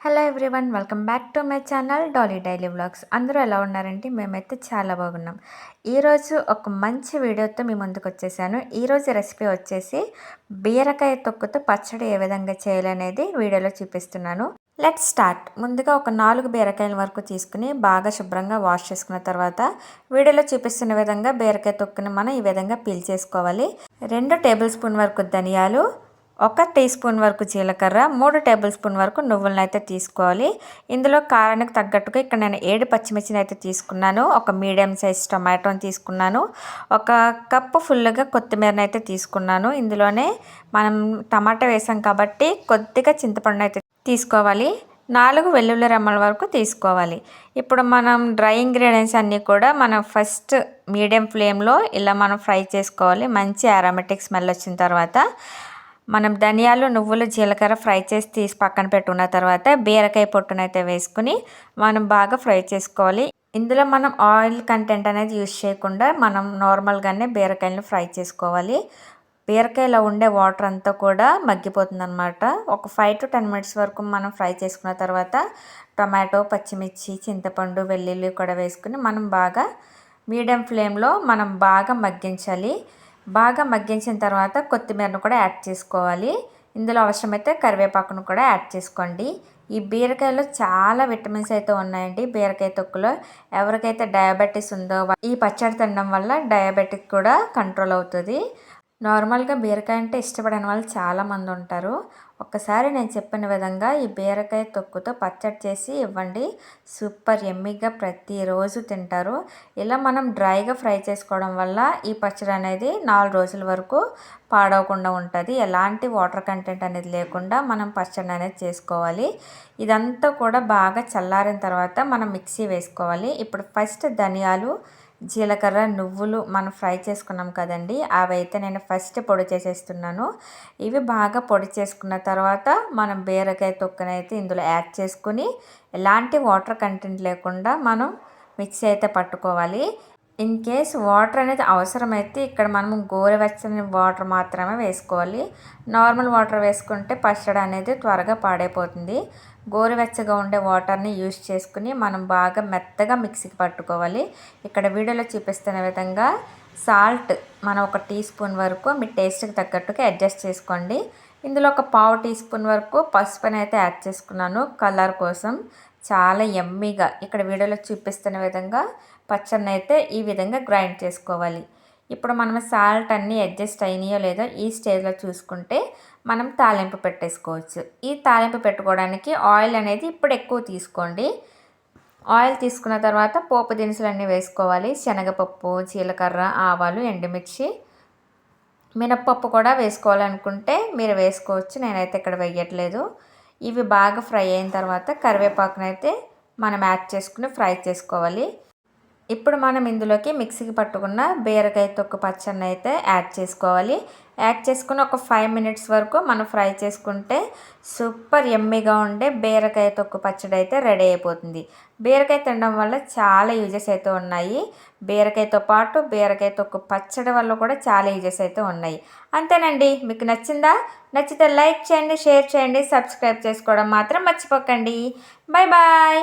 Hello everyone welcome back to my channel Dolly daily vlogs అందరూ ఎలా ఉన్నారంటే మేమైతే చాలా బాగున్నాం. ఈరోజు ఒక మంచి వీడియోతో మీ ముందుకు వచ్చేసాను. ఈరోజు రెసిపీ వచ్చేసి బీరకాయ తొక్కుతో పచ్చడి ఏ విధంగా చేయాలనేది వీడియోలో చూపిస్తున్నాను. లెట్ స్టార్ట్ ముందుగా ఒక నాలుగు బీరకాయల వరకు తీసుకుని బాగా శుభ్రంగా వాష్ చేసుకున్న తర్వాత వీడియోలో చూపిస్తున్న విధంగా బీరకాయ తొక్కుని మనం ఈ విధంగా పీల్ చేసుకోవాలి. రెండు టేబుల్ స్పూన్ వరకు ధనియాలు ఒక టీ స్పూన్ వరకు జీలకర్ర మూడు టేబుల్ స్పూన్ వరకు నువ్వులను అయితే తీసుకోవాలి. ఇందులో కారానికి తగ్గట్టుగా ఇక్కడ నేను ఏడు పచ్చిమిర్చిని అయితే తీసుకున్నాను. ఒక మీడియం సైజ్ టొమాటోని తీసుకున్నాను. ఒక కప్పు ఫుల్గా కొత్తిమీరని అయితే తీసుకున్నాను. ఇందులోనే మనం టమాటా వేసాం కాబట్టి కొద్దిగా చింతపండు అయితే తీసుకోవాలి. నాలుగు వెల్లుల్లి రెమ్మల వరకు తీసుకోవాలి. ఇప్పుడు మనం డ్రై ఇంగ్రీడియంట్స్ అన్నీ కూడా మనం ఫస్ట్ మీడియం ఫ్లేమ్లో ఇలా మనం ఫ్రై చేసుకోవాలి. మంచి అరోమేటిక్ స్మెల్ వచ్చిన తర్వాత మనం ధనియాలు నువ్వులు జీలకర్ర ఫ్రై చేసి తీసి పక్కన పెట్టుకున్న తర్వాత బీరకాయ పొట్టునైతే వేసుకుని మనం బాగా ఫ్రై చేసుకోవాలి. ఇందులో మనం ఆయిల్ కంటెంట్ అనేది యూజ్ చేయకుండా మనం నార్మల్గానే బీరకాయలను ఫ్రై చేసుకోవాలి. బీరకాయలో ఉండే వాటర్ అంతా కూడా మగ్గిపోతుంది అనమాట ఒక ఫైవ్ టు టెన్ మినిట్స్ వరకు మనం ఫ్రై చేసుకున్న తర్వాత టొమాటో పచ్చిమిర్చి చింతపండు వెల్లుల్లి కూడా వేసుకుని మనం బాగా మీడియం ఫ్లేమ్లో మనం బాగా మగ్గించాలి. బాగా మగ్గించిన తర్వాత కొత్తిమీరను కూడా యాడ్ చేసుకోవాలి. ఇందులో అవసరమైతే కరివేపాకును కూడా యాడ్ చేసుకోండి. ఈ బీరకాయలో చాలా విటమిన్స్ అయితే ఉన్నాయండి. బీరకాయ తొక్కులో ఎవరికైతే డయాబెటీస్ ఉందో ఈ పచ్చడి తినడం వల్ల డయాబెటిక్ కూడా కంట్రోల్ అవుతుంది. నార్మల్గా బీరకాయ అంటే ఇష్టపడని వాళ్ళు చాలామంది ఉంటారు. ఒక్కసారి నేను చెప్పిన విధంగా ఈ బీరకాయ తొక్కుతో పచ్చడి చేసి ఇవ్వండి. సూపర్ ఎమ్మిగా ప్రతిరోజు తింటారు. ఇలా మనం డ్రైగా ఫ్రై చేసుకోవడం వల్ల ఈ పచ్చడి అనేది నాలుగు రోజుల వరకు పాడవకుండా ఉంటుంది. ఎలాంటి వాటర్ కంటెంట్ అనేది లేకుండా మనం పచ్చడి అనేది చేసుకోవాలి. ఇదంతా కూడా బాగా చల్లారిన తర్వాత మనం మిక్సీ వేసుకోవాలి. ఇప్పుడు ఫస్ట్ ధనియాలు జీలకర్ర నువ్వులు మనం ఫ్రై చేసుకున్నాం కదండి. అవి అయితే నేను ఫస్ట్ పొడి చేసేస్తున్నాను. ఇవి బాగా పొడి చేసుకున్న తర్వాత మనం బీరకాయ తొక్కనైతే ఇందులో యాడ్ చేసుకుని ఎలాంటి వాటర్ కంటెంట్ లేకుండా మనం మిక్సీ అయితే పట్టుకోవాలి. ఇన్ కేస్ వాటర్ అనేది అవసరమైతే ఇక్కడ మనము గోరువెచ్చని వాటర్ మాత్రమే వేసుకోవాలి. నార్మల్ వాటర్ వేసుకుంటే పచ్చడి అనేది త్వరగా పాడైపోతుంది. గోరువెచ్చగా ఉండే వాటర్ని యూజ్ చేసుకుని మనం బాగా మెత్తగా మిక్సీకి పట్టుకోవాలి. ఇక్కడ వీడియోలో చూపిస్తున్న విధంగా సాల్ట్ మనం ఒక టీ స్పూన్ వరకు మీ టేస్ట్కి తగ్గట్టుగా అడ్జస్ట్ చేసుకోండి. ఇందులో ఒక పావు టీ స్పూన్ వరకు పసుపుని అయితే యాడ్ చేసుకున్నాను. కలర్ కోసం చాలా ఎమ్మీగా ఇక్కడ వీడియోలో చూపిస్తున్న విధంగా పచ్చడిని అయితే ఈ విధంగా గ్రైండ్ చేసుకోవాలి. ఇప్పుడు మనం సాల్ట్ అన్నీ అడ్జస్ట్ అయినాయో లేదో ఈ స్టేజ్లో చూసుకుంటే మనం తాలింపు పెట్టేసుకోవచ్చు. ఈ తాలింపు పెట్టుకోవడానికి ఆయిల్ అనేది ఇప్పుడు ఎక్కువ తీసుకోండి. ఆయిల్ తీసుకున్న తర్వాత పోపు దినుసులు అన్నీ వేసుకోవాలి. శనగపప్పు జీలకర్ర ఆవాలు ఎండుమిర్చి. మినప్పప్పు కూడా వేసుకోవాలనుకుంటే మీరు వేసుకోవచ్చు. నేనైతే ఇక్కడ వేయట్లేదు. ఇవి బాగా ఫ్రై అయిన తర్వాత కరివేపాకునైతే మనం యాడ్ చేసుకుని ఫ్రై చేసుకోవాలి. ఇప్పుడు మనం ఇందులోకి మిక్సీకి పట్టుకున్న బీరకాయ తొక్కు పచ్చడిని అయితే యాడ్ చేసుకోవాలి. యాడ్ చేసుకుని ఒక ఫైవ్ మినిట్స్ వరకు మనం ఫ్రై చేసుకుంటే సూపర్ ఎమ్మిగా ఉండే బీరకాయ తొక్కు పచ్చడి అయితే రెడీ అయిపోతుంది. బీరకాయ తినడం వల్ల చాలా యూజెస్ అయితే ఉన్నాయి. బీరకాయతో పాటు బీరకాయ తొక్కు పచ్చడి వల్ల కూడా చాలా యూజెస్ అయితే ఉన్నాయి. అంతేనండి. మీకు నచ్చిందా? నచ్చితే లైక్ చేయండి షేర్ చేయండి సబ్స్క్రైబ్ చేసుకోవడం మాత్రం మర్చిపోకండి. Bye bye.